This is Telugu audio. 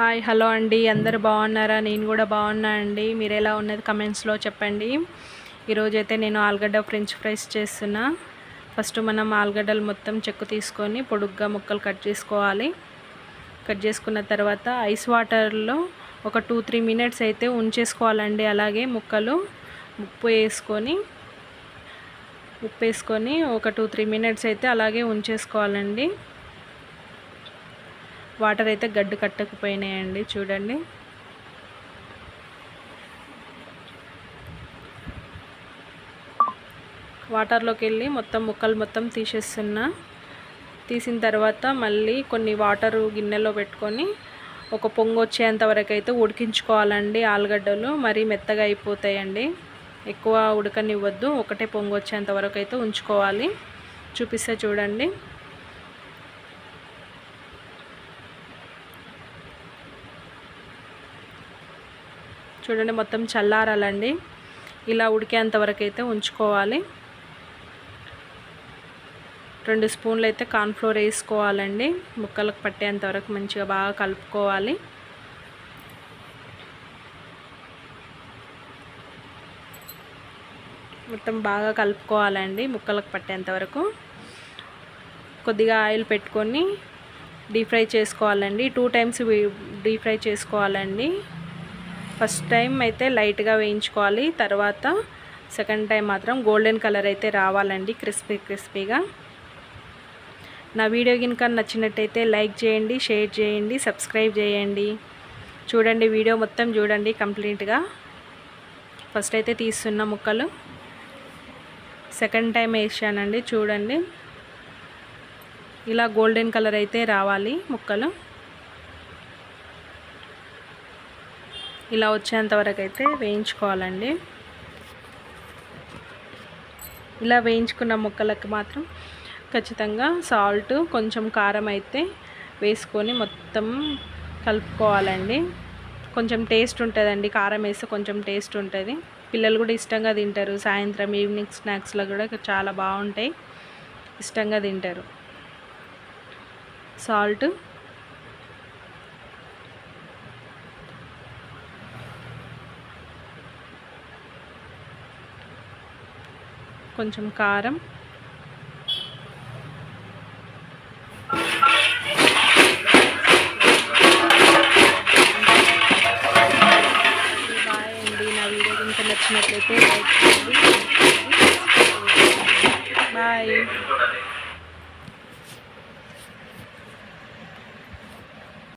హాయ్ హలో అండి. అందరు బాగున్నారా? నేను కూడా బాగున్నా అండి. మీరు ఎలా ఉన్నది? కమెంట్స్లో చెప్పండి. ఈరోజు అయితే నేను ఆలుగడ్డ ఫ్రెంచ్ ఫ్రైస్ చేస్తున్నా. ఫస్ట్ మనం ఆలుగడ్డలు మొత్తం చెక్కు తీసుకొని పొడుగ్గా ముక్కలు కట్ చేసుకోవాలి. కట్ చేసుకున్న తర్వాత ఐస్ వాటర్లో ఒక టూ త్రీ మినిట్స్ అయితే ఉంచేసుకోవాలండి. అలాగే ముక్కలు ఉప్పు వేసుకొని ఉప్పు వేసుకొని ఒక టూ త్రీ మినిట్స్ అయితే అలాగే ఉంచేసుకోవాలండి. వాటర్ అయితే గడ్డు కట్టకపోయినాయండి చూడండి. వాటర్లోకి వెళ్ళి మొత్తం ముక్కలు మొత్తం తీసేస్తున్నా. తీసిన తర్వాత మళ్ళీ కొన్ని వాటర్ గిన్నెలో పెట్టుకొని ఒక పొంగు వచ్చేంత వరకు అయితే ఉడికించుకోవాలండి ఆలుగడ్డలు. మరీ మెత్తగా అయిపోతాయండి. ఎక్కువ ఉడకనివ్వద్దు ఒకటే పొంగు వచ్చేంత వరకు అయితే ఉంచుకోవాలి. చూపిస్తే చూడండి. చూడండి మొత్తం చల్లారాలండి. ఇలా ఉడికేంతవరకు అయితే ఉంచుకోవాలి. రెండు స్పూన్లు అయితే కార్న్ఫ్లోర్ వేసుకోవాలండి. ముక్కలకు పట్టేంత వరకు మంచిగా బాగా కలుపుకోవాలి. మొత్తం బాగా కలుపుకోవాలండి ముక్కలకు పట్టేంత వరకు. కొద్దిగా ఆయిల్ పెట్టుకొని డీప్ ఫ్రై చేసుకోవాలండి. టూ టైమ్స్ డీప్ ఫ్రై చేసుకోవాలండి. ఫస్ట్ టైం అయితే లైట్గా వేయించుకోవాలి. తర్వాత సెకండ్ టైం మాత్రం గోల్డెన్ కలర్ అయితే రావాలండి క్రిస్పీ క్రిస్పీగా. నా వీడియో కనుక నచ్చినట్టయితే లైక్ చేయండి షేర్ చేయండి సబ్స్క్రైబ్ చేయండి. చూడండి వీడియో మొత్తం చూడండి కంప్లీట్గా. ఫస్ట్ అయితే తీస్తున్న ముక్కలు. సెకండ్ టైం వేసానండి చూడండి. ఇలా గోల్డెన్ కలర్ అయితే రావాలి ముక్కలు. ఇలా వచ్చేంత వరకు అయితే వేయించుకోవాలండి. ఇలా వేయించుకున్న ముక్కలకు మాత్రం ఖచ్చితంగా సాల్ట్ కొంచెం కారం అయితే వేసుకొని మొత్తం కలుపుకోవాలండి. కొంచెం టేస్ట్ ఉంటుందండి. కారం వేస్తే కొంచెం టేస్ట్ ఉంటుంది. పిల్లలు కూడా ఇష్టంగా తింటారు. సాయంత్రం ఈవినింగ్ స్నాక్స్లో కూడా చాలా బాగుంటాయి. ఇష్టంగా తింటారు. సాల్ట్ కొంచెం కారం. బాయండి నా వీడియో కనుక నచ్చినట్లయితే లైక్ చేయండి. బాయ్.